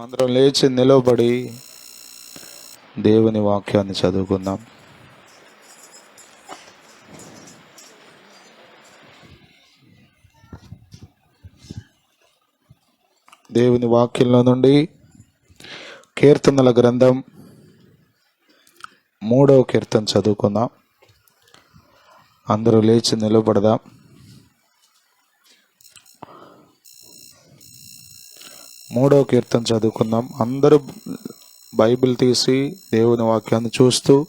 అందరం లేచి నిలబడి దేవుని వాక్యాన్ని చదువుకుందాం. దేవుని వాక్యంలో నుండి కీర్తనల గ్రంథం మూడవ కీర్తన చదువుకుందాం. అందరూ లేచి నిలబడదాం. మూడో కీర్తన చదువుకుందాం. అందరూ బైబిల్ తీసి దేవుని వాక్యాన్ని చూస్తూ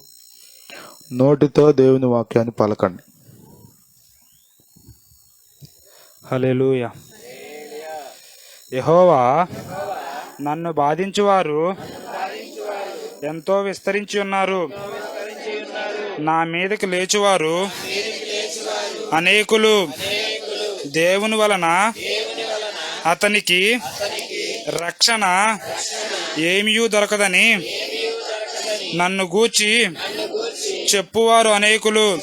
నోటితో దేవుని వాక్యాన్ని పలకండి. హల్లెలూయా. యహోవా నన్ను బాధించువారు ఎంతో విస్తరించి ఉన్నారు. నా మీదకి లేచువారు అనేకులు. దేవుని వలన అతనికి రక్షణ ఏమీ దొరకదని నన్ను గూర్చి చెప్పువారు అనేకులు.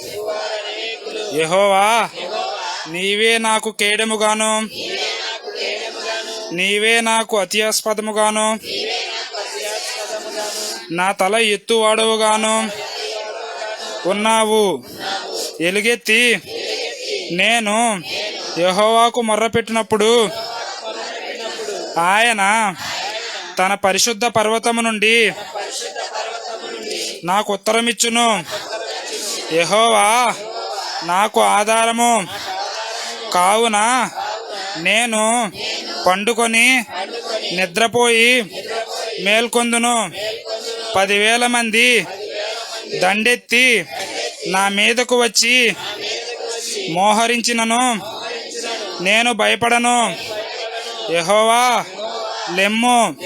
యహోవా నీవే నాకు కేడముగాను. నీవే నాకు అత్యాస్పదముగాను. నా తల ఎత్తువాడవుగాను. ఉన్నావు. ఎలుగెత్తి నేను యెహోవాకు మొర్రపెట్టినప్పుడు ఆయన తన పరిశుద్ధ పర్వతము నుండి నాకు ఉత్తరమిచ్చును. యహోవా నాకు ఆధారము. కావున నేను పండుకొని నిద్రపోయి మేల్కొందును. పదివేల మంది దండెత్తి నా మీదకు వచ్చి మోహరించినను. నేను భయపడను. యహోవా లెమ్ము.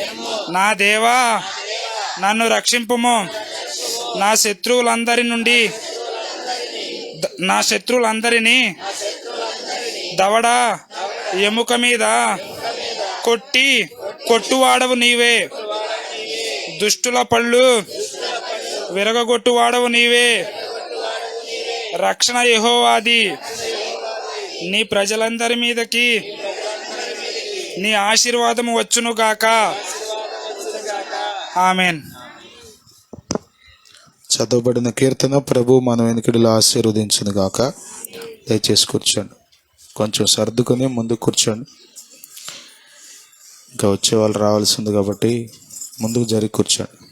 నా దేవా నన్ను రక్షింపుము. నా శత్రువులందరి నుండి నా శత్రువులందరినీ దవడ ఎముక మీద కొట్టి కొట్టువాడవు నీవే. దుష్టుల పళ్ళు విరగొట్టువాడవు నీవే. రక్షణ యహోవాది. నీ ప్రజలందరి మీదకి నీ ఆశీర్వాదము వచ్చునుగాక ఆమెన్. చదవబడిన కీర్తన ప్రభు మన వెనుకడిలో ఆశీర్వదించును గాక. దయచేసి కూర్చోండి. కొంచెం సర్దుకొని ముందు కూర్చోండి. ఇంకా వచ్చే వాళ్ళు రావాల్సింది కాబట్టి ముందుకు జరిగి కూర్చోండి.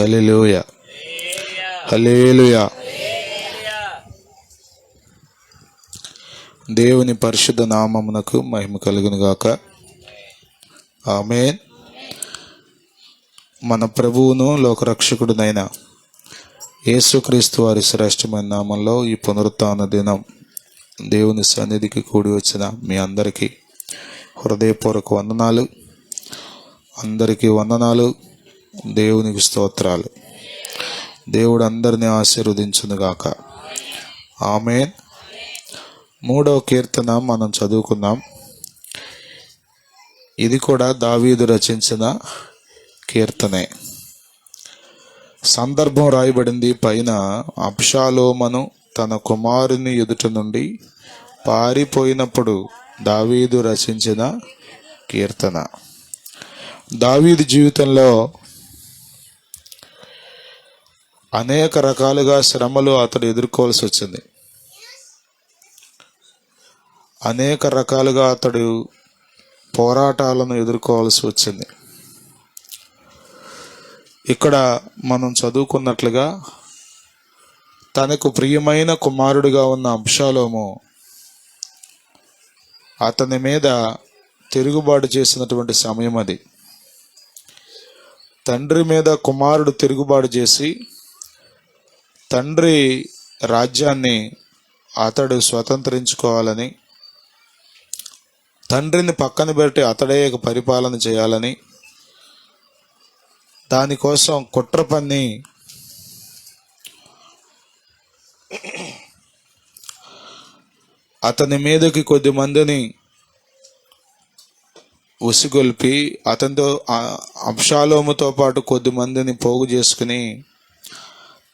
హలో హలేలుయా దేవుని పరిశుద్ధ నామమునకు మహిమ కలుగును గాక. మన ప్రభువును లోకరక్షకుడునైన యేసుక్రీస్తు వారి శ్రేష్టమైన నామంలో ఈ పునరుత్న దినం దేవుని సన్నిధికి కూడి వచ్చిన మీ అందరికీ హృదయపూర్వక వందనాలు. అందరికీ వందనాలు. దేవునికి స్తోత్రాలు. దేవుడు అందరినీ ఆశీర్వదించునుగాక ఆమె మూడవ కీర్తన మనం చదువుకుందాం. ఇది కూడా దావీదు రచించిన కీర్తనే. సందర్భం రాయబడింది. పైన అప్షాలోమను తన కుమారుని ఎదుట నుండి పారిపోయినప్పుడు దావీదు రచించిన కీర్తన. దావీదు జీవితంలో అనేక రకాలుగా శ్రమలు అతడు ఎదుర్కోవాల్సి వచ్చింది. అనేక రకాలుగా అతడు పోరాటాలను ఎదుర్కోవాల్సి వచ్చింది. ఇక్కడ మనం చదువుకున్నట్లుగా తనకు ప్రియమైన కుమారుడిగా ఉన్న అంశాలోము అతని మీద తిరుగుబాటు చేసినటువంటి సమయం అది. తండ్రి మీద కుమారుడు తిరుగుబాటు చేసి తండ్రి రాజ్యాన్ని అతడు స్వతంత్రించుకోవాలని తండ్రిని పక్కన పెట్టి అతడే పరిపాలన చేయాలని దానికోసం కుట్ర పన్ని అతని మీదకి కొద్ది మందిని ఉసిగొల్పి అతనితో అంశాలోముతో పాటు కొద్ది మందిని పోగు చేసుకుని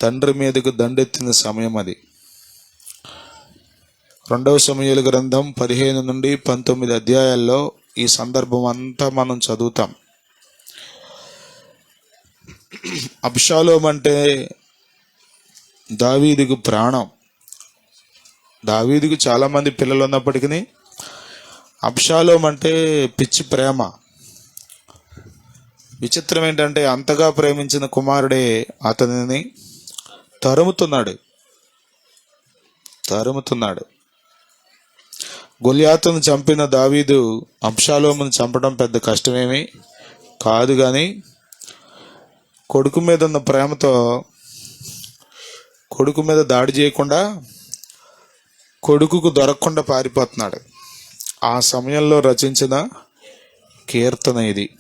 తండ్రి మీదకు దండెత్తిన సమయం అది. రెండవ సమయాల గ్రంథం పదిహేను నుండి పంతొమ్మిది అధ్యాయాల్లో ఈ సందర్భం అంతా మనం చదువుతాం. అబ్షాలోం అంటే దావీదుకు ప్రాణం. దావీదుకు చాలామంది పిల్లలు ఉన్నప్పటికీ అబ్షాలోం అంటే పిచ్చి ప్రేమ. విచిత్రం ఏంటంటే అంతగా ప్రేమించిన కుమారుడే అతనిని తరుముతున్నాడు. తరుముతున్నాడు. గొల్యాతును చంపిన దావీదు అంశాలోమును చంపడం పెద్ద కష్టమేమి కాదు కానీ కొడుకు మీద ఉన్న ప్రేమతో కొడుకు మీద దాడి చేయకుండా కొడుకుకు దొరకకుండా పారిపోతున్నాడు. ఆ సమయంలో రచించిన కీర్తన ఇది.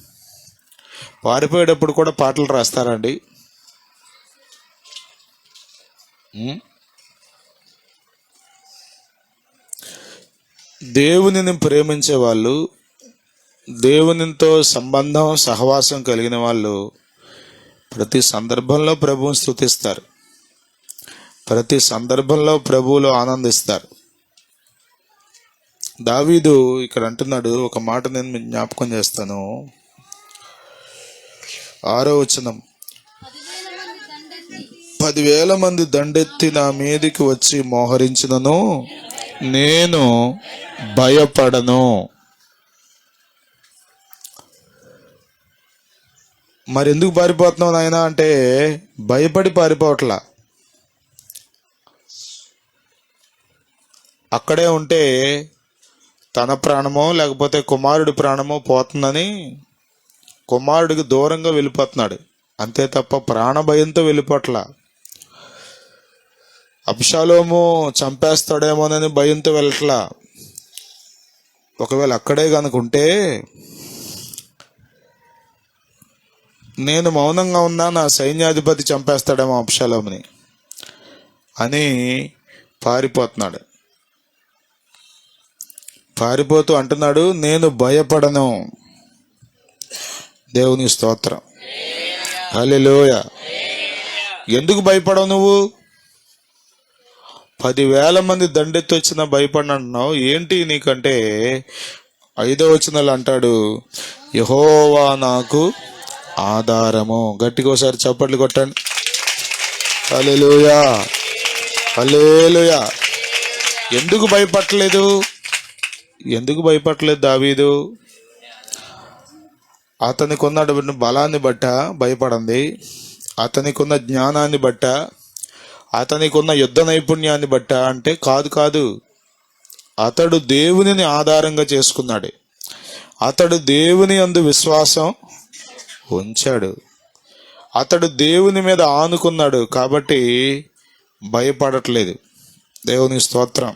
పారిపోయేటప్పుడు కూడా పాటలు రాస్తారండి. దేవునిని ప్రేమించే వాళ్ళు దేవునితో సంబంధం సహవాసం కలిగిన వాళ్ళు ప్రతి సందర్భంలో ప్రభువుని స్థుతిస్తారు ప్రతి సందర్భంలో ప్రభువులో ఆనందిస్తారు. దావీదు ఇక్కడ అంటున్నాడు ఒక మాట నేను జ్ఞాపకం చేస్తాను. ఆరో వచనం. పదివేల మంది దండెత్తి నా మీదికి వచ్చి మోహరించినను నేను భయపడను. మరి ఎందుకు పారిపోతున్నావు నాయన అంటే భయపడి పారిపోవట్లా. అక్కడే ఉంటే తన ప్రాణమో లేకపోతే కుమారుడి ప్రాణమో పోతుందని కుమారుడికి దూరంగా వెళ్ళిపోతున్నాడు. అంతే తప్ప ప్రాణ భయంతో వెళ్ళిపోట్లా. అప్షాలోము చంపేస్తాడేమోనని భయంతో వెళ్ళట్లా. ఒకవేళ అక్కడే కనుకుంటే నేను మౌనంగా ఉన్నా నా సైన్యాధిపతి చంపేస్తాడేమో అప్షాలోముని అని పారిపోతున్నాడు. పారిపోతూ అంటున్నాడు నేను భయపడను. దేవుని స్తోత్రం. హల్లెలూయ. ఎందుకు భయపడవు నువ్వు? పదివేల మంది దండెత్తి వచ్చిన భయపడిన అంటున్నావు ఏంటి నీకంటే? ఐదో వచనాలు అంటాడు యహోవా నాకు ఆధారము. గట్టిగా ఒకసారి చప్పట్లు కొట్టండి. హల్లెలూయా! హల్లెలూయా! ఎందుకు భయపడలేదు ఎందుకు భయపడలేదు దావీదు? అతనికి ఉన్న బలాన్ని బట్ట భయపడంది అతనికి ఉన్న జ్ఞానాన్ని బట్ట అతనికి ఉన్న యుద్ధ నైపుణ్యాన్ని బట్ట అంటే కాదు కాదు అతడు దేవునిని ఆధారంగా చేసుకున్నాడు. అతడు దేవుని అందు విశ్వాసం ఉంచాడు. అతడు దేవుని మీద ఆనుకున్నాడు కాబట్టి భయపడట్లేదు. దేవుని స్తోత్రం.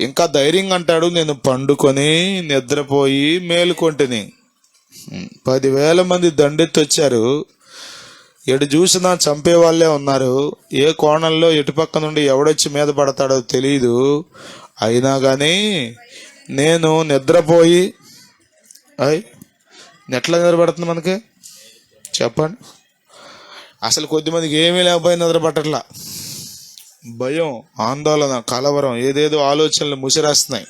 ఇంకా ధైర్యంగా అంటాడు నేను పండుకొని నిద్రపోయి మేలుకొంటిని. పదివేల మంది దండెత్తి వచ్చారు ఎటు చూసినా చంపే వాళ్ళే ఉన్నారు. ఏ కోణంలో ఎటుపక్క నుండి ఎవడొచ్చి మీద పడతాడో తెలియదు అయినా కానీ నేను నిద్రపోయి అయ్ ఎట్లా నిద్రపడుతుంది మనకి? చెప్పండి. అసలు కొద్దిమందికి ఏమీ లేకపోయి నిద్రపట్టట్లా భయం ఆందోళన కలవరం ఏదేదో ఆలోచనలు ముసిరేస్తున్నాయి.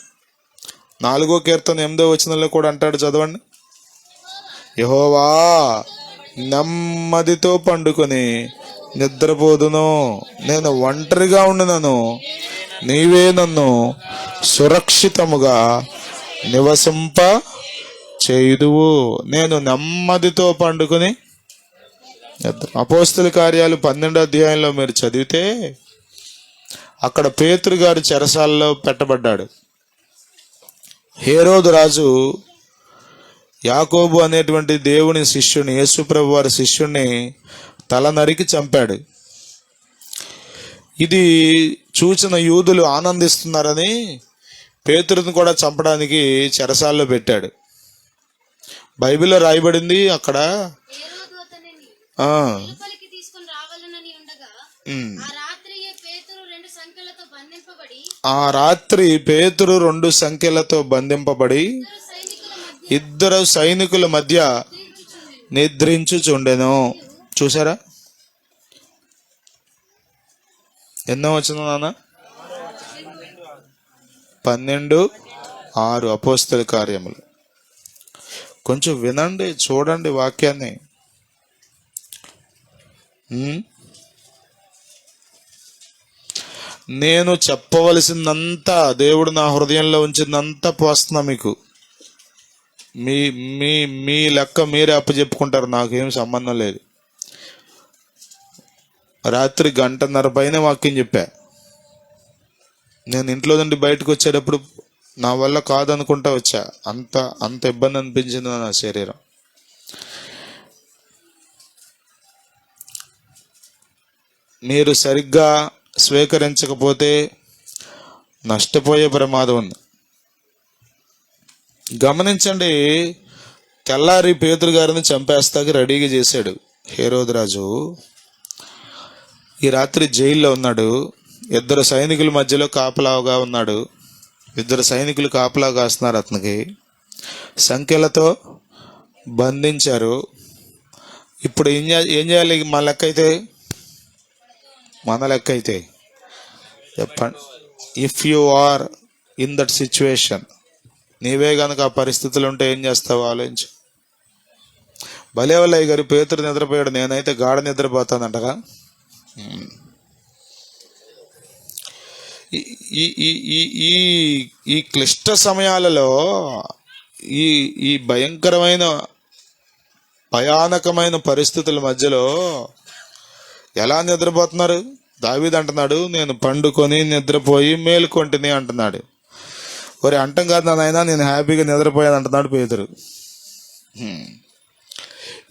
నాలుగో కీర్తన ఎనిమిదో వచనంలో కూడా అంటాడు చదవండి. యహోవా నెమ్మదితో పండుకొని నిద్రపోదును. నేను ఒంటరిగా ఉండినను. నీవే నన్ను సురక్షితముగా నివసింప చేయుదువు. నేను నెమ్మదితో పండుకొని అపోస్తుల కార్యాలు పన్నెండో అధ్యాయంలో మీరు చదివితే అక్కడ పేతురు గారు చెరసాలలో పెట్టబడ్డాడు. హేరోదు రాజు యాకోబు అనేటువంటి దేవుని శిష్యుని యేసుప్రభు వారి శిష్యుణ్ణి తల నరికి చంపాడు. ఇది చూసిన యూదులు ఆనందిస్తున్నారని పేతురుని కూడా చంపడానికి చెరసాల్లో పెట్టాడు. బైబిల్లో రాయబడింది అక్కడ. ఆ. రాత్రి పేతురు రెండు సంఖ్యలతో బంధింపబడి ఇద్దరు సైనికుల మధ్య నిద్రించుచుండెను. చూసారా ఎన్నో వచ్చిన నాన్న? పన్నెండు ఆరు అపోస్తల కార్యములు. కొంచెం వినండి చూడండి వాక్యాన్ని. నేను చెప్పవలసిందంతా దేవుడు నా హృదయంలో ఉంచిందంతా పోస్తున్నా మీకు. మీ మీ మీ లెక్క మీరే అప్పచెప్పుకుంటారు నాకేం సంబంధం లేదు. రాత్రి గంటన్నర పైన వాక్యం చెప్పా. నేను ఇంట్లో నుండి బయటకు వచ్చేటప్పుడు నా వల్ల కాదనుకుంటా వచ్చా. అంత అంత ఇబ్బంది అనిపించింది నా శరీరం. మీరు సరిగ్గా స్వీకరించకపోతే నష్టపోయే ప్రమాదం ఉంది. గమనించండి తెల్లారి పేతురు గారిని చంపేస్తాకి రెడీగా చేశాడు హేరోద్రాజు ఈ రాత్రి జైల్లో ఉన్నాడు. ఇద్దరు సైనికుల మధ్యలో కాపలాగా ఉన్నాడు. ఇద్దరు సైనికులు కాపలా కాస్తున్నారు అతనికి. సంఖ్యలతో బంధించారు. ఇప్పుడు ఏం ఏం చేయాలి? మన లెక్క అయితే? మన లెక్క అయితే. చెప్పండి. If you are in that situation నీవే కనుక ఆ పరిస్థితులు ఉంటే ఏం చేస్తావు? ఆలోచించు. భలేవల్లయ్య గారు పేతురు నిద్రపోయాడు. నేనైతే గాఢ నిద్రపోతానంటగా. ఈ- ఈ ఈ ఈ ఈ ఈ క్లిష్ట సమయాలలో ఈ ఈ భయంకరమైన భయానకమైన పరిస్థితుల మధ్యలో ఎలా నిద్రపోతున్నారు? దావీద్ అంటున్నాడు నేను పండుకొని నిద్రపోయి మేలుకొంటిని అంటున్నాడు. ఒరే అంటం కాదు నాయన నేను హ్యాపీగా నిద్రపోయాను అంటున్నాడు పేదరు.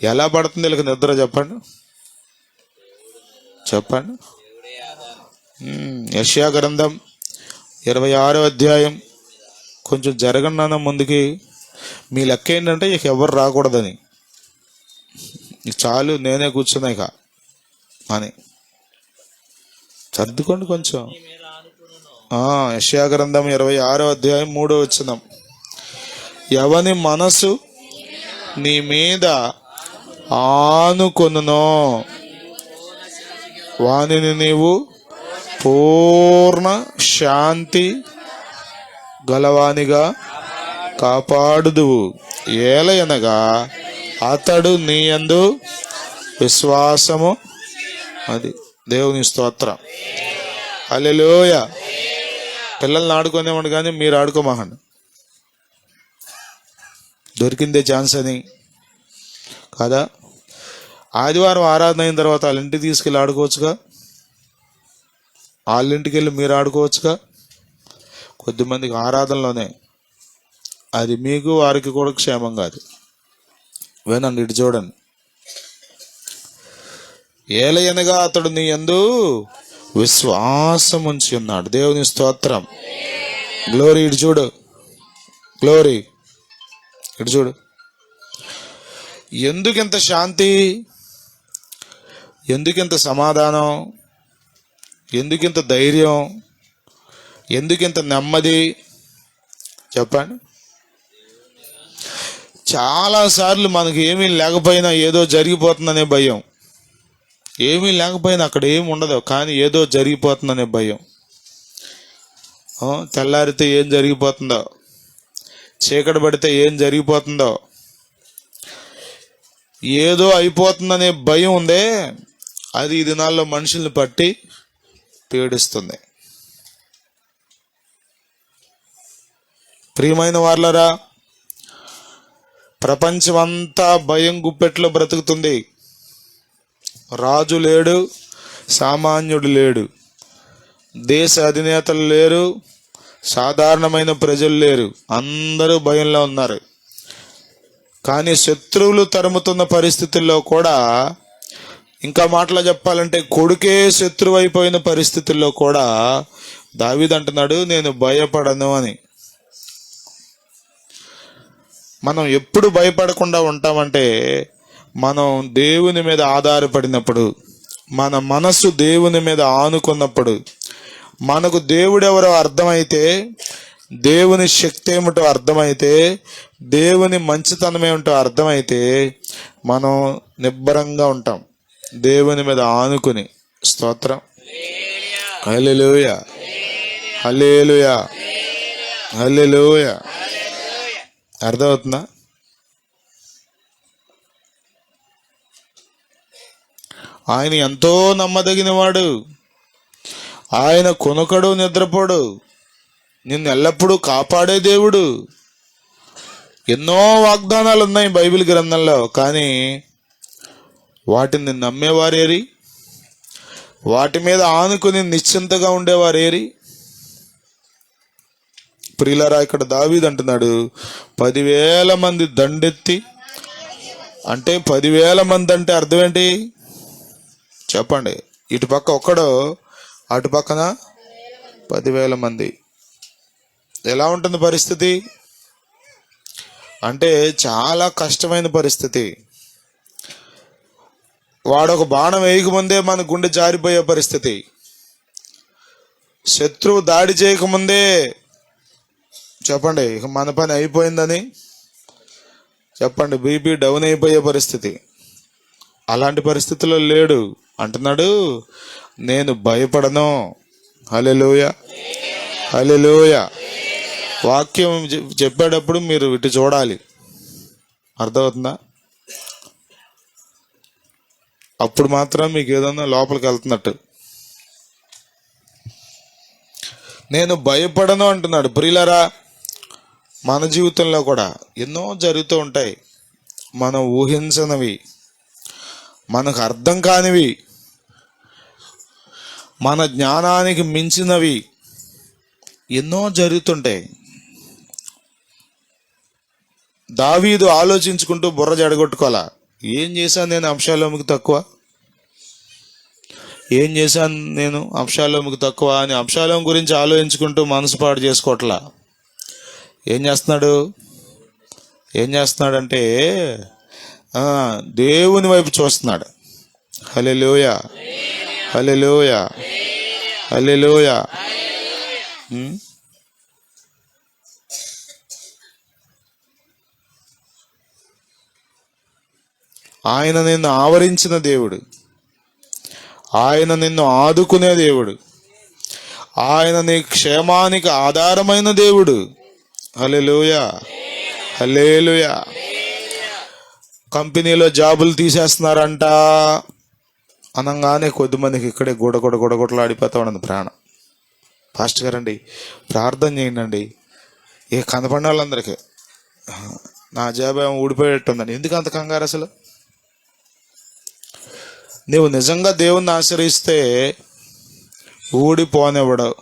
ఎలా పడుతుంది వీళ్ళకి నిద్ర చెప్పండి? చెప్పండి. ఉమ్, యెషయా గ్రంథం ఇరవై ఆరో అధ్యాయం. కొంచెం జరగండి ముందుకి. మీ లెక్క ఏంటంటే ఇక ఎవరు రాకూడదని. చాలు నేనే కూర్చున్నా ఇక. అని. సర్దుకోండి కొంచెం. ఆ, గ్రంథం ఇరవై ఆరో అధ్యాయం మూడో వచ్చినాం ఎవని మనసు నీ మీద ఆనుకొనునో వానిని నీవు పూర్ణ శాంతి గలవానిగా కాపాడుదువు. ఏలయనగా అతడు నీ యందు విశ్వాసము అది దేవుని స్తోత్రం. అలెలోయ పిల్లల్ని ఆడుకునేవాడు కానీ మీరు ఆడుకోమాకండి. దొరికిందే ఛాన్స్ అని. కాదా? ఆదివారం ఆరాధన అయిన తర్వాత వాళ్ళ ఇంటికి తీసుకెళ్ళి ఆడుకోవచ్చుగా? వాళ్ళ ఇంటికి వెళ్ళి మీరు ఆడుకోవచ్చుగా? కొద్దిమందికి ఆరాధనలోనే. అది మీకు వారికి కూడా క్షేమం కాదు. వినండి ఇటు చూడండి. ఏలయనగా అతడు నీ ఎందు విశ్వాసం ఉంచి ఉన్నాడు. దేవుని స్తోత్రం. గ్లోరీ ఇటు చూడు. గ్లోరీ ఇటు చూడు. ఎందుకింత శాంతి? ఎందుకింత సమాధానం? ఎందుకింత ధైర్యం? ఎందుకింత నెమ్మది? చెప్పండి. చాలాసార్లు మనకి ఏమీ లేకపోయినా ఏదో జరిగిపోతుందనే భయం. ఏమీ లేకపోయినా అక్కడ ఏమి ఉండదు. కానీ ఏదో జరిగిపోతుందనే భయం. తెల్లారితే ఏం జరిగిపోతుందో చీకటి పడితే ఏం జరిగిపోతుందో ఏదో అయిపోతుందనే భయం ఉందే అది ఈ దినాల్లో మనుషుల్ని పట్టి పీడిస్తుంది. ప్రియమైన వాళ్ళరా ప్రపంచమంతా భయం గుప్పెట్లో బ్రతుకుతుంది. రాజు లేడు సామాన్యుడు లేడు. దేశ అధినేతలు లేరు సాధారణమైన ప్రజలు లేరు. అందరూ భయంలో ఉన్నారు. కానీ శత్రువులు తరుముతున్న పరిస్థితుల్లో కూడా ఇంకా మాటలు చెప్పాలంటే కొడుకే శత్రువు అయిపోయిన పరిస్థితుల్లో కూడా దావిదంటున్నాడు నేను భయపడను అని. మనం ఎప్పుడు భయపడకుండా ఉంటామంటే మనం దేవుని మీద ఆధారపడినప్పుడు మన మనసు దేవుని మీద ఆనుకున్నప్పుడు మనకు దేవుడెవరో అర్థమైతే దేవుని శక్తి ఏమిటో అర్థమైతే దేవుని మంచితనం ఏమిటో అర్థమైతే మనం నిబ్బరంగా ఉంటాం. దేవుని మీద ఆనుకుని. స్తోత్రం. హలెలుయ హలేలుయ హలెలుయ అర్థమవుతుందా? ఆయన ఎంతో నమ్మదగినవాడు. ఆయన కొనుకడు నిద్రపోడు. నిన్ను ఎల్లప్పుడూ కాపాడే దేవుడు. ఎన్నో వాగ్దానాలు ఉన్నాయి బైబిల్ గ్రంథంలో కానీ వాటిని నమ్మేవారేరి? వాటి మీద ఆనుకుని నిశ్చింతగా ఉండేవారేరి? ప్రియులరా ఇక్కడ దావీద్ అంటున్నాడు పదివేల మంది దండెత్తి అంటే పదివేల మంది అంటే అర్థం ఏంటి? చెప్పండి. ఇటు పక్క అటుపక్కన అటు పక్కన పదివేల మంది. ఎలా ఉంటుంది పరిస్థితి? అంటే చాలా కష్టమైన పరిస్థితి. వాడు ఒక బాణం వేయకముందే మన గుండె జారిపోయే పరిస్థితి. శత్రువు దాడి చేయకముందే చెప్పండి ఇక మన పని అయిపోయిందని చెప్పండి బీపీ డౌన్ అయిపోయే పరిస్థితి. అలాంటి పరిస్థితిలో లేడు. అంటున్నాడు నేను భయపడను. హలెలోయ హలెలోయ వాక్యం చెప్పేటప్పుడు మీరు ఇటు చూడాలి. అర్థమవుతుందా? అప్పుడు మాత్రం మీకు ఏదన్నా లోపలికి వెళ్తున్నట్టు. నేను భయపడను అంటున్నాడు. ప్రియులరా మన జీవితంలో కూడా ఎన్నో జరుగుతూ ఉంటాయి. మనం ఊహించనివి. మనకు అర్థం కానివి. మన జ్ఞానానికి మించినవి ఎన్నో జరుగుతుంటాయి. దావీదు ఆలోచించుకుంటూ బుర్ర జడగొట్టుకోవాలా? ఏం చేశాను నేను అంశాలోమికి తక్కువ? ఏం చేశాను నేను అంశాలోమికి తక్కువ అని అంశాలం గురించి ఆలోచించుకుంటూ మనసు పాడు చేసుకోవట్లా? ఏం చేస్తున్నాడు? ఏం చేస్తున్నాడంటే అంటే దేవుని వైపు చూస్తున్నాడు. హలెలోయ హలెలోయ హలెలోయ ఆయన నిన్ను ఆవరించిన దేవుడు. ఆయన నిన్ను ఆదుకునే దేవుడు. ఆయన నీ క్షేమానికి ఆధారమైన దేవుడు. హలెలుయ హలేలుయ కంపెనీలో జాబులు తీసేస్తున్నారంట. అనగానే కొద్దిమందికి ఇక్కడే గొడ గొడ గొడ ఉండదు ప్రాణం. ఫాస్ట్ గారండి ప్రార్థన చేయండి ఏ కనపడిన వాళ్ళందరికీ నా జాబ్ ఏమో ఊడిపోయేట్టుందని ఎందుకు అంత కంగారు అసలు? నీవు నిజంగా దేవుణ్ణి ఆశ్రయిస్తే ఊడిపోనివ్వడు.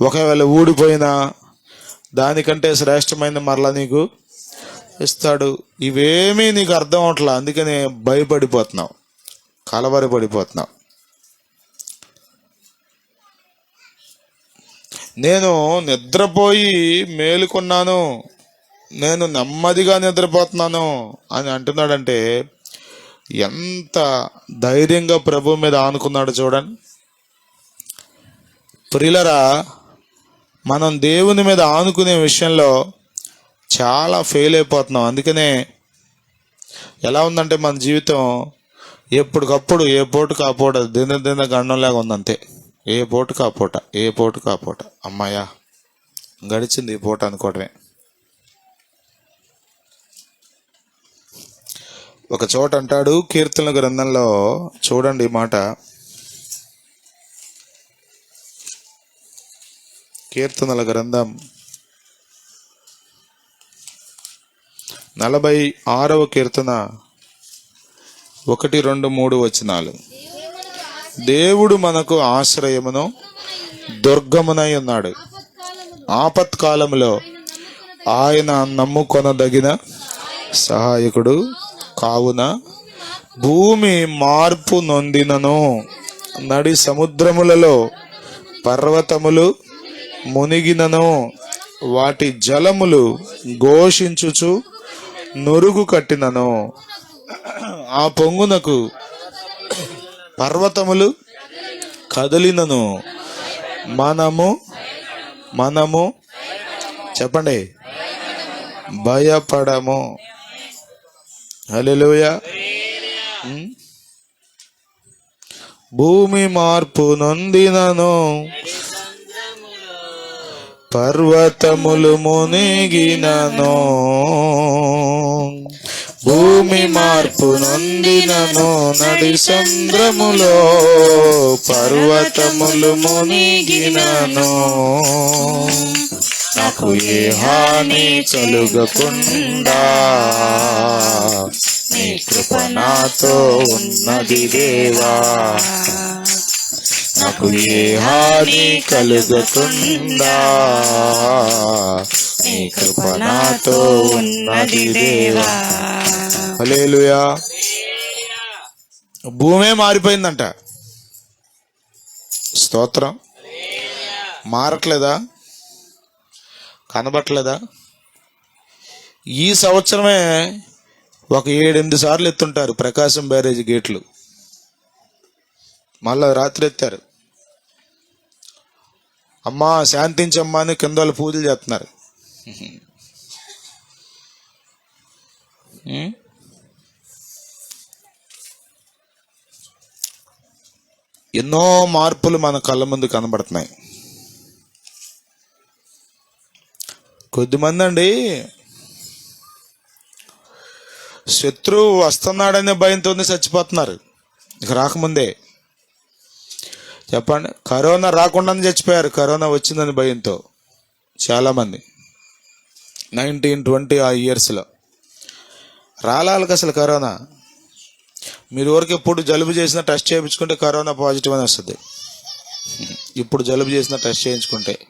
ఒకవేళ ఊడిపోయినా దానికంటే శ్రేష్టమైన మరలా నీకు ఇస్తాడు. ఇవేమీ నీకు అర్థం అవట్లా? అందుకనే భయపడిపోతున్నావు. కలవరి పడిపోతున్నావు నేను నిద్రపోయి మేలుకున్నాను. నేను నెమ్మదిగా నిద్రపోతున్నాను అని అంటున్నాడంటే ఎంత ధైర్యంగా ప్రభు మీద ఆనుకున్నాడు చూడండి. ప్రిలరా మనం దేవుని మీద ఆనుకునే విషయంలో చాలా ఫెయిల్ అయిపోతున్నాం. అందుకనే ఎలా ఉందంటే మన జీవితం ఎప్పటికప్పుడు ఏ పోటు కాపోట దిన దిన గండంలాగా ఉందంతే. ఏ పోటు కాపోట ఏ పోటు. కాపోట అమ్మాయ్యా అమ్మాయా గడిచింది ఈ పూట అనుకోవటమే. ఒక చోట అంటాడు కీర్తనల గ్రంథంలో చూడండి ఈ మాట. కీర్తనల గ్రంథం నలభై ఆరవ కీర్తన ఒకటి రెండు మూడు వచనాలు. దేవుడు మనకు ఆశ్రయమును దుర్గమునై ఉన్నాడు. ఆపత్కాలములో ఆయన నమ్ముకొనదగిన సహాయకుడు కావున భూమి మార్పు నొందినను. నడి సముద్రములలో పర్వతములు మునిగినను. వాటి జలములు ఘోషించుచు నురుగు కట్టినను. ఆ పొంగునకు పర్వతములు కదిలినను. మనము మనము చెప్పండి. భయపడము. అలెలుయ భూమి మార్పు నొందినను. పర్వతములు మునిగినను. భూమి మార్పు నొందినను నడి చంద్రములో పర్వతములు మునిగినను. నాకు ఏ హాని చలుగకుండా నీ కృప నాతో ఉన్నది దేవా. నాకు ఏ హాని కలుగకుండా నీ కృప నాతో భూమే మారిపోయిందంట. స్తోత్రం. మారట్లేదా? కనబట్లేదా ఈ సంవత్సరమే ఒక ఏడెనిమిది సార్లు ఎత్తుంటారు ప్రకాశం బ్యారేజ్ గేట్లు. మళ్ళా రాత్రి ఎత్తారు. అమ్మా శాంతించమ్మా అని కింద వాళ్ళు పూజలు చేస్తున్నారు? ఎన్నో మార్పులు మన కళ్ళ ముందు కనబడుతున్నాయి. కొద్దిమంది అండి శత్రువు వస్తున్నాడనే భయంతోనే చచ్చిపోతున్నారు. ఇక రాకముందే. చెప్పండి. కరోనా రాకుండానే చచ్చిపోయారు. కరోనా వచ్చిందని భయంతో చాలామంది. నైన్టీన్ ట్వంటీ ఆ ఇయర్స్లో. రాలాలకు అసలు కరోనా. మీరు ఊరికి ఎప్పుడు జలుబు చేసిన టెస్ట్ చేయించుకుంటే కరోనా పాజిటివ్ అని వస్తుంది. ఇప్పుడు జలుబు చేసిన టెస్ట్ చేయించుకుంటే.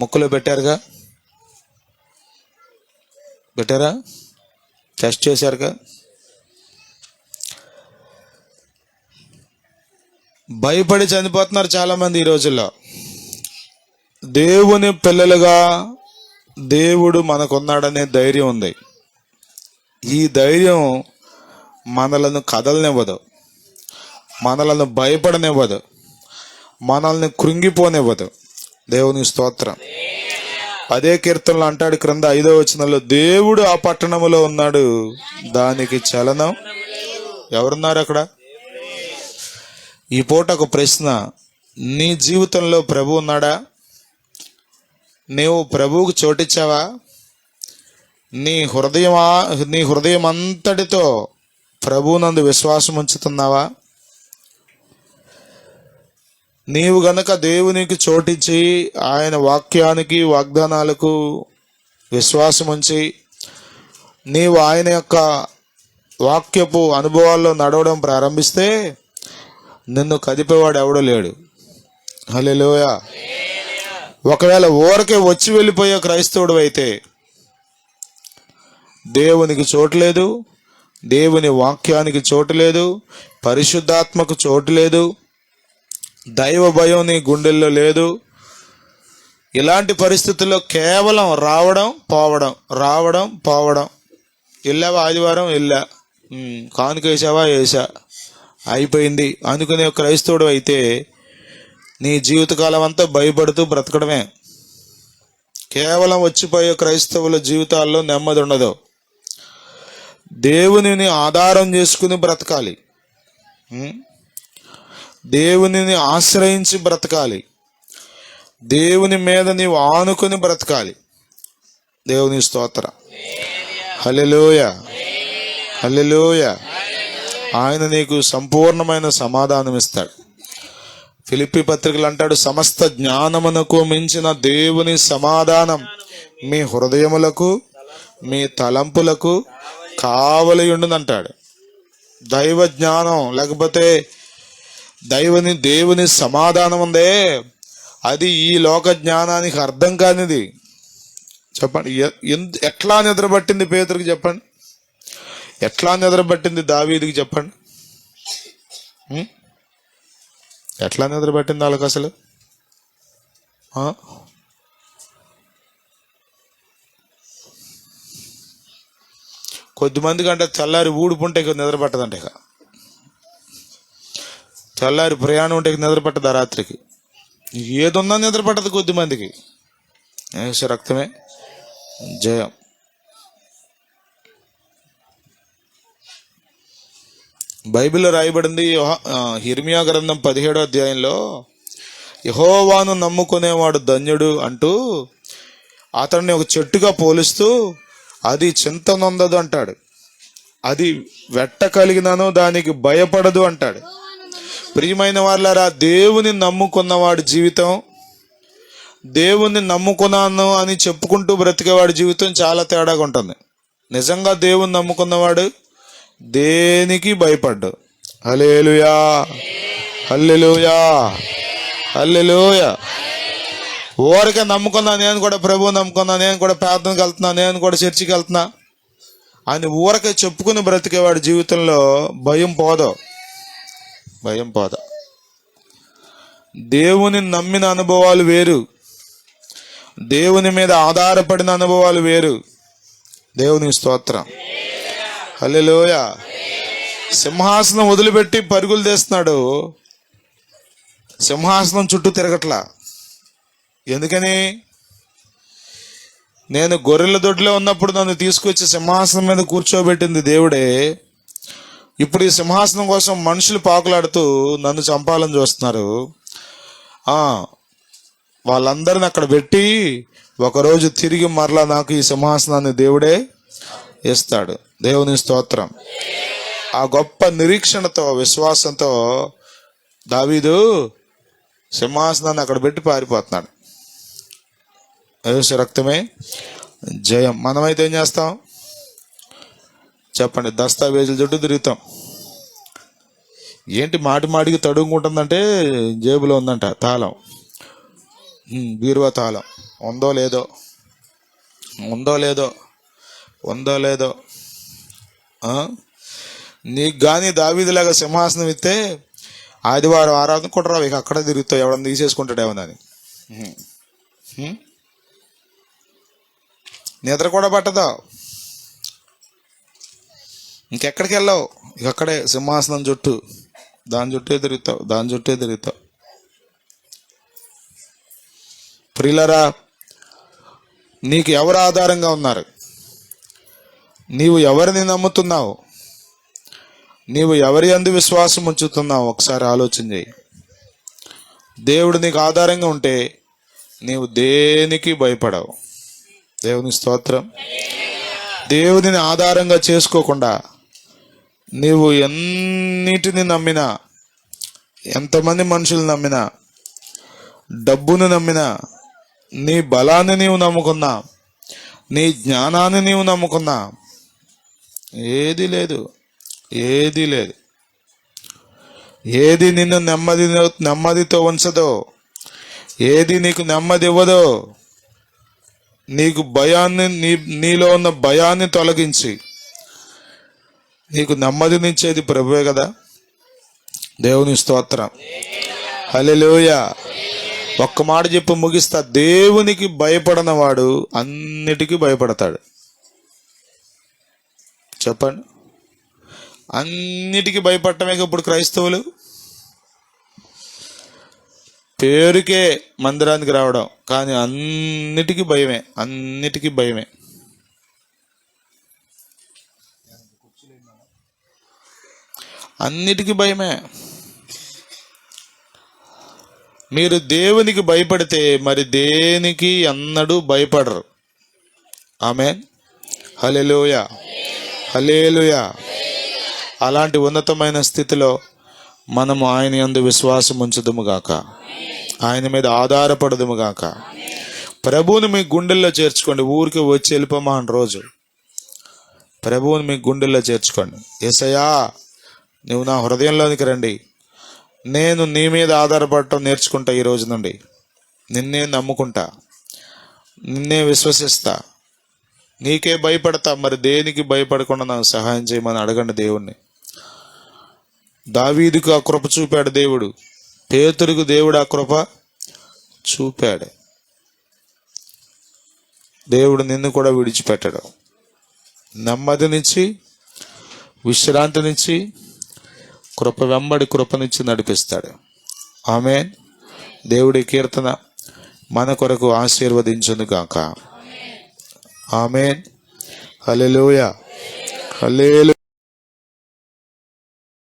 ముక్కులో పెట్టారుగా? పెట్టారా? టెస్ట్ చేశారుగా? భయపడి చనిపోతున్నారు చాలామంది ఈ రోజుల్లో. దేవుని పిల్లలుగా దేవుడు మనకున్నాడనే ధైర్యం ఉంది. ఈ ధైర్యం మనలను కదలనివ్వదు. మనలను భయపడనివ్వదు. మనల్ని కృంగిపోనివ్వదు. దేవుని స్తోత్రం. అదే కీర్తనలు అంటాడు క్రింద ఐదో వచనంలో దేవుడు ఆ పట్టణంలో ఉన్నాడు దానికి చలనం ఎవరున్నారు అక్కడ? ఈ పూట ఒక ప్రశ్న నీ జీవితంలో ప్రభు ఉన్నాడా? నీవు ప్రభువుకు చోటిచ్చావా? నీ హృదయమా నీ హృదయం అంతటితో ప్రభునందు విశ్వాసం ఉంచుతున్నావా నీవు గనక దేవునికి చోటించి ఆయన వాక్యానికి వాగ్దానాలకు విశ్వాసం ఉంచి నీవు ఆయన యొక్క వాక్యపు అనుభవాల్లో నడవడం ప్రారంభిస్తే నిన్ను కదిపేవాడు ఎవడో లేడు. హలోయ ఒకవేళ ఊరకే వచ్చి వెళ్ళిపోయే క్రైస్తవుడు అయితే దేవునికి చోటు లేదు దేవుని వాక్యానికి చోటు లేదు పరిశుద్ధాత్మకు చోటు లేదు దైవ భయం నీ గుండెల్లో లేదు. ఇలాంటి పరిస్థితుల్లో కేవలం రావడం పోవడం రావడం పోవడం. వెళ్ళావా ఆదివారం? వెళ్ళా. కానుక వేసావా? వేసా. అయిపోయింది. అనుకునే క్రైస్తవుడు అయితే నీ జీవితకాలం అంతా భయపడుతూ బ్రతకడమే. కేవలం వచ్చిపోయే క్రైస్తవుల జీవితాల్లో నెమ్మది ఉండదు. దేవునిని ఆధారం చేసుకుని బ్రతకాలి. దేవునిని ఆశ్రయించి బ్రతకాలి. దేవుని మీద నీవు ఆనుకుని బ్రతకాలి. దేవుని స్తోత్ర. హలెలోయ హలెలోయ ఆయన నీకు సంపూర్ణమైన సమాధానం ఇస్తాడు. ఫిలిపి పత్రికలు అంటాడు సమస్త జ్ఞానమునకు మించిన దేవుని సమాధానం మీ హృదయములకు మీ తలంపులకు కావలి అంటాడు దైవ జ్ఞానం లేకపోతే దైవని దేవుని సమాధానం ఉందే అది ఈ లోక జ్ఞానానికి అర్థం కానిది. చెప్పండి ఎందు- ఎట్లా నిద్రపట్టింది పేదరికి చెప్పండి? ఎట్లా నిద్రపట్టింది దావీదికి చెప్పండి? ఎట్లా నిద్రపట్టింది వాళ్ళకి అసలు కొద్దిమంది కంటే అంటే తెల్లారి ఊడుపుంటే నిద్ర పట్టదంట ఇక. తెల్లారి ప్రయాణం ఉంటే నిద్ర పట్టదు ఆ రాత్రికి. ఏదున్నా నిద్ర పట్టదు కొద్దిమందికి ఏసు రక్తమే జయం. బైబిల్లో రాయబడింది యోహ- హిర్మియా గ్రంథం పదిహేడో అధ్యాయంలో యహోవాను నమ్ముకునేవాడు ధన్యుడు అంటూ అతన్ని ఒక చెట్టుగా పోలుస్తూ అది చింతనొందదు అంటాడు. అది వెట్ట కలిగినను దానికి భయపడదు అంటాడు. ప్రియమైన వాళ్ళారా దేవుని నమ్ముకున్నవాడి జీవితం దేవుణ్ణి నమ్ముకున్నాను అని చెప్పుకుంటూ బ్రతికేవాడి జీవితం చాలా తేడాగా ఉంటుంది. నిజంగా దేవుని నమ్ముకున్నవాడు దేనికి భయపడ్డు? Hallelujah hallelujah. హల్లెలుయా. ఊరికే నమ్ముకున్నా నేను కూడా ప్రభువు నమ్ముకున్నా నేను కూడా ప్రార్థనకి వెళ్తున్నా నేను కూడా చర్చికి వెళ్తున్నా. అని ఊరకే చెప్పుకుని బ్రతికేవాడి జీవితంలో భయం పోదు. భయం పోదు. దేవుని నమ్మిన అనుభవాలు వేరు. దేవుని మీద ఆధారపడిన అనుభవాలు వేరు. దేవుని స్తోత్రం. హలోయ సింహాసనం వదిలిపెట్టి పరుగులు తీస్తున్నాడు. సింహాసనం చుట్టూ తిరగట్లా. ఎందుకని? నేను గొర్రెల దొడ్లో ఉన్నప్పుడు నన్ను తీసుకొచ్చి సింహాసనం మీద కూర్చోబెట్టింది దేవుడే. ఇప్పుడు ఈ సింహాసనం కోసం మనుషులు పాకులాడుతూ నన్ను చంపాలని చూస్తున్నారు. వాళ్ళందరిని అక్కడ పెట్టి ఒకరోజు తిరిగి మరలా నాకు ఈ సింహాసనాన్ని దేవుడే ఇస్తాడు. దేవుని స్తోత్రం. ఆ గొప్ప నిరీక్షణతో విశ్వాసంతో దావీదు సింహాసనాన్ని అక్కడ పెట్టి పారిపోతున్నాడు. యేసు రక్తమే జయం. మనమైతే ఏం చేస్తాం? చెప్పండి దస్తావేజుల చుట్టూ తిరుగుతాం. ఏంటి మాటి మాటికి తడుముకుంటుందంటే జేబులో ఉందంట తాళం. బీరువా తాళం. ఉందో లేదో? ఉందో లేదో? ఉందో లేదో? నీకు కానీ దావీదిలాగా సింహాసనం ఇస్తే ఆదివారం ఆరాధన కూడా ఇక అక్కడే తిరుగుతావు ఎవడన్నా తీసేసుకుంటాడేమో అని. నిద్ర కూడా పట్టదు. ఇంకెక్కడికి వెళ్ళావు? ఇక్కడే సింహాసనం చుట్టూ దాని చుట్టే తిరుగుతావు దాని చుట్టే తిరుగుతావు. ప్రిలరా నీకు ఎవరు ఆధారంగా ఉన్నారు? నీవు ఎవరిని నమ్ముతున్నావు? నీవు ఎవరి అందు విశ్వాసం ఉంచుతున్నావు? ఒకసారి ఆలోచన చేయి. దేవుడు నీకు ఆధారంగా ఉంటే నీవు దేనికి భయపడవు? దేవుని స్తోత్రం. దేవుని ఆధారంగా చేసుకోకుండా నీవు ఎన్నిటిని నమ్మినా ఎంతమంది మనుషులు నమ్మినా డబ్బును నమ్మినా నీ బలాన్ని నీవు నమ్ముకున్నా నీ జ్ఞానాన్ని నీవు నమ్ముకున్నా ఏది లేదు ఏది లేదు. ఏది నిన్ను నెమ్మది నెమ్మదితో ఉంచదో ఏది నీకు నెమ్మది ఇవ్వదో నీకు భయాన్ని నీ నీలో ఉన్న భయాన్ని తొలగించి నీకు నెమ్మదినిచ్చేది ప్రభువే కదా. దేవుని స్తోత్రం. హలోయ ఒక్క మాట చెప్పి ముగిస్తా. దేవునికి భయపడనవాడు అన్నిటికీ భయపడతాడు. చెప్పండి. అన్నిటికీ భయపడటమే ఇప్పుడు క్రైస్తవులు? పేరుకే మందిరానికి రావడం. కానీ అన్నిటికీ భయమే. అన్నిటికీ భయమే. అన్నిటికీ భయమే. మీరు దేవునికి భయపడితే మరి దేనికి అన్నడు భయపడరు. ఆమె హలెలుయ హలేలుయ అలాంటి ఉన్నతమైన స్థితిలో మనము ఆయన యందు విశ్వాసం ఉంచుదుము గాక. ఆయన మీద ఆధారపడదుము గాక. ప్రభువుని మీ గుండెల్లో చేర్చుకోండి. ఊరికి వచ్చి వెళ్ళిపోమాను రోజు. ప్రభువుని మీ గుండెల్లో చేర్చుకోండి. ఏసయ్యా నువ్వు నా హృదయంలోనికి రండి. నేను నీ మీద ఆధారపడటం నేర్చుకుంటా ఈ రోజు నుండి. నిన్నే నమ్ముకుంటా. నిన్నే విశ్వసిస్తా. నీకే భయపడతా. మరి దేనికి భయపడకుండా నాకు సహాయం చేయమని అడగండి దేవుణ్ణి. దావీదుకు ఆ కృప చూపాడు దేవుడు. పేతురుకు దేవుడు ఆ కృప చూపాడు. దేవుడు నిన్ను కూడా విడిచిపెట్టాడు. నెమ్మదినిచ్చి విశ్రాంతినిచ్చి కృప వెంబడి కృపనిచ్చి నడిపిస్తాడు. ఆమె దేవుడి కీర్తన మన కొరకు ఆశీర్వదించును గాక. ఆమె హల్లెలూయా. హల్లెలూయా.